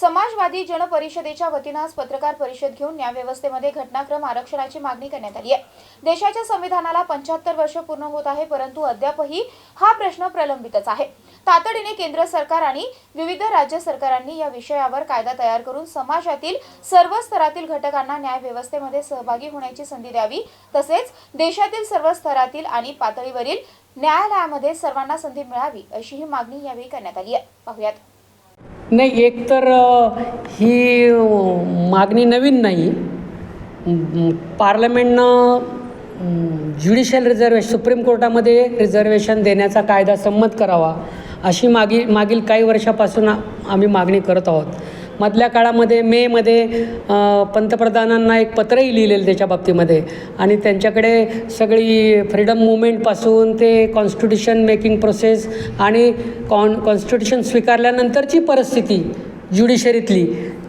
समाजवादी जनपरिषदेच्या वतीनं आज पत्रकार परिषद घेऊन न्यायव्यवस्थेमध्ये घटनाक्रम आरक्षणाची मागणी करण्यात आली आहे. देशाच्या संविधानाला पंच्याहत्तर वर्ष पूर्ण होत आहे परंतु अद्यापही हा प्रश्न प्रलंबितच आहे. तातडीने केंद्र सरकार आणि विविध राज्य सरकारांनी या विषयावर कायदा तयार करून समाजातील सर्व स्तरातील घटकांना न्याय व्यवस्थेमध्ये सहभागी होण्याची संधी द्यावी तसेच देशातील सर्व स्तरातील आणि पातळीवरील न्यायालयामध्ये सर्वांना संधी मिळावी अशी ही मागणी यावेळी करण्यात आली आहे. पाहुयात. नाही एकतर ही मागणी नवीन नाही. पार्लमेंटनं ज्युडिशियल रिझर्वेशन सुप्रीम कोर्टामध्ये रिझर्वेशन देण्याचा कायदा संमत करावा अशी मागी मागील काही वर्षापासून आम्ही मागणी करत आहोत. मधल्या काळामध्ये मेमध्ये पंतप्रधानांना एक पत्रही लिहिलेलं त्याच्या बाबतीमध्ये. आणि त्यांच्याकडे सगळी फ्रीडम मुवमेंटपासून ते कॉन्स्टिट्युशन मेकिंग प्रोसेस आणि कॉन कॉन्स्टिट्युशन स्वीकारल्यानंतरची परिस्थिती ज्युडिशरीतली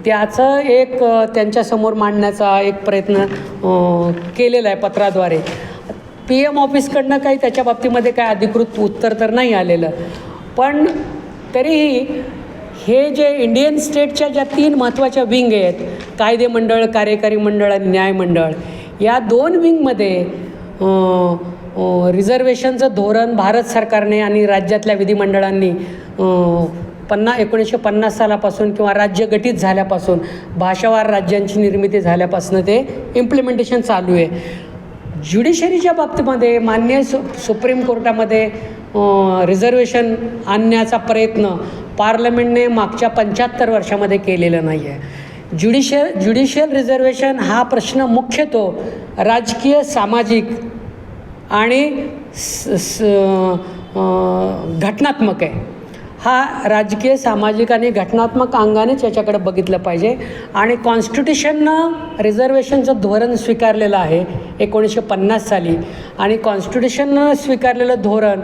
त्याचं एक त्यांच्यासमोर मांडण्याचा एक प्रयत्न केलेला आहे पत्राद्वारे. पी एम ऑफिसकडनं काही त्याच्या बाबतीमध्ये काय अधिकृत उत्तर तर नाही आलेलं. पण तरीही हे जे इंडियन स्टेटच्या ज्या तीन महत्त्वाच्या विंग आहेत कायदे मंडळ कार्यकारी मंडळ आणि न्याय मंडळ या दोन विंगमध्ये रिझर्वेशनचं धोरण भारत सरकारने आणि राज्यातल्या विधिमंडळांनी पन्ना एकोणीसशे पन्नास सालापासून किंवा राज्य गठीत झाल्यापासून भाषावार राज्यांची निर्मिती झाल्यापासून ते इम्प्लिमेंटेशन चालू आहे. ज्युडिशरीच्या बाबतीमध्ये मान्य सु सुप्रीम कोर्टामध्ये रिझर्वेशन आणण्याचा प्रयत्न पार्लमेंटने मागच्या पंच्याहत्तर वर्षामध्ये केलेलं नाही आहे ज्युडिशियल ज्युडिशियल रिझर्वेशन हा प्रश्न मुख्यतो राजकीय सामाजिक आणि स स घटनात्मक आहे. हा राजकीय सामाजिक आणि घटनात्मक अंगानेच याच्याकडे बघितलं पाहिजे आणि कॉन्स्टिट्युशननं रिझर्वेशनचं धोरण स्वीकारलेलं आहे एकोणीसशे पन्नास साली आणि कॉन्स्टिट्युशननं स्वीकारलेलं धोरण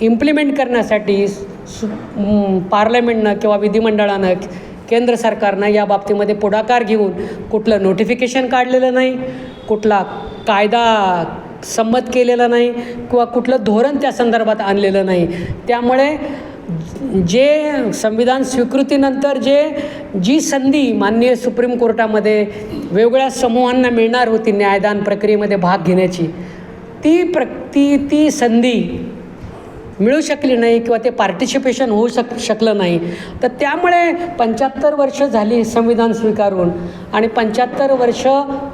इम्प्लिमेंट करण्यासाठी सु पार्लमेंटनं किंवा विधिमंडळानं केंद्र सरकारनं या बाबतीमध्ये पुढाकार घेऊन कुठलं नोटिफिकेशन काढलेलं नाही कुठला कायदा संमत केलेला नाही किंवा कुठलं धोरण त्या संदर्भात आणलेलं नाही. त्यामुळे जे संविधान स्वीकृतीनंतर जे जी संधी माननीय सुप्रीम कोर्टामध्ये वेगवेगळ्या समूहांना मिळणार होती न्यायदान प्रक्रियेमध्ये भाग घेण्याची ती प्र ती ती संधी मिळू शकली नाही किंवा ते पार्टिसिपेशन होऊ शक शकलं नाही. तर त्यामुळे पंच्याहत्तर वर्ष झाली संविधान स्वीकारून आणि पंच्याहत्तर वर्ष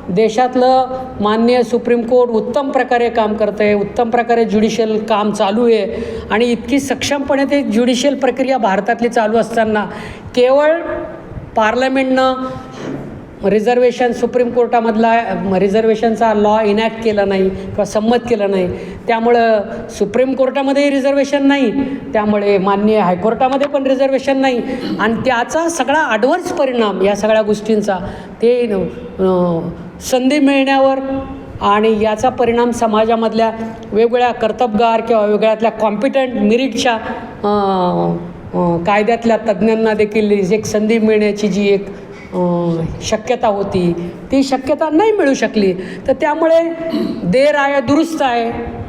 देशातलं माननीय सुप्रीम कोर्ट उत्तम प्रकारे काम करतं आहे उत्तम प्रकारे ज्युडिशियल काम चालू आहे आणि इतकी सक्षमपणे ते ज्युडिशियल प्रक्रिया भारतातली चालू असताना केवळ पार्लमेंटनं रिझर्वेशन सुप्रीम कोर्टामधला रिझर्वेशनचा लॉ इनॅक्ट केला नाही किंवा संमत केलं नाही. त्यामुळं सुप्रीम कोर्टामध्येही रिझर्वेशन नाही त्यामुळे माननीय हायकोर्टामध्ये पण रिझर्वेशन नाही. आणि त्याचा सगळा आडवर्स परिणाम या सगळ्या गोष्टींचा ते संधी मिळण्यावर आणि याचा परिणाम समाजामधल्या वेगवेगळ्या कर्तबगार किंवा वेगळ्यातल्या कॉम्पिटंट मिरिटच्या कायद्यातल्या तज्ज्ञांना देखील एक संधी मिळण्याची जी एक शक्यता होती. ती शक्यता नाही मिळू शकली. तर त्यामुळे देर आहे दुरुस्त आहे.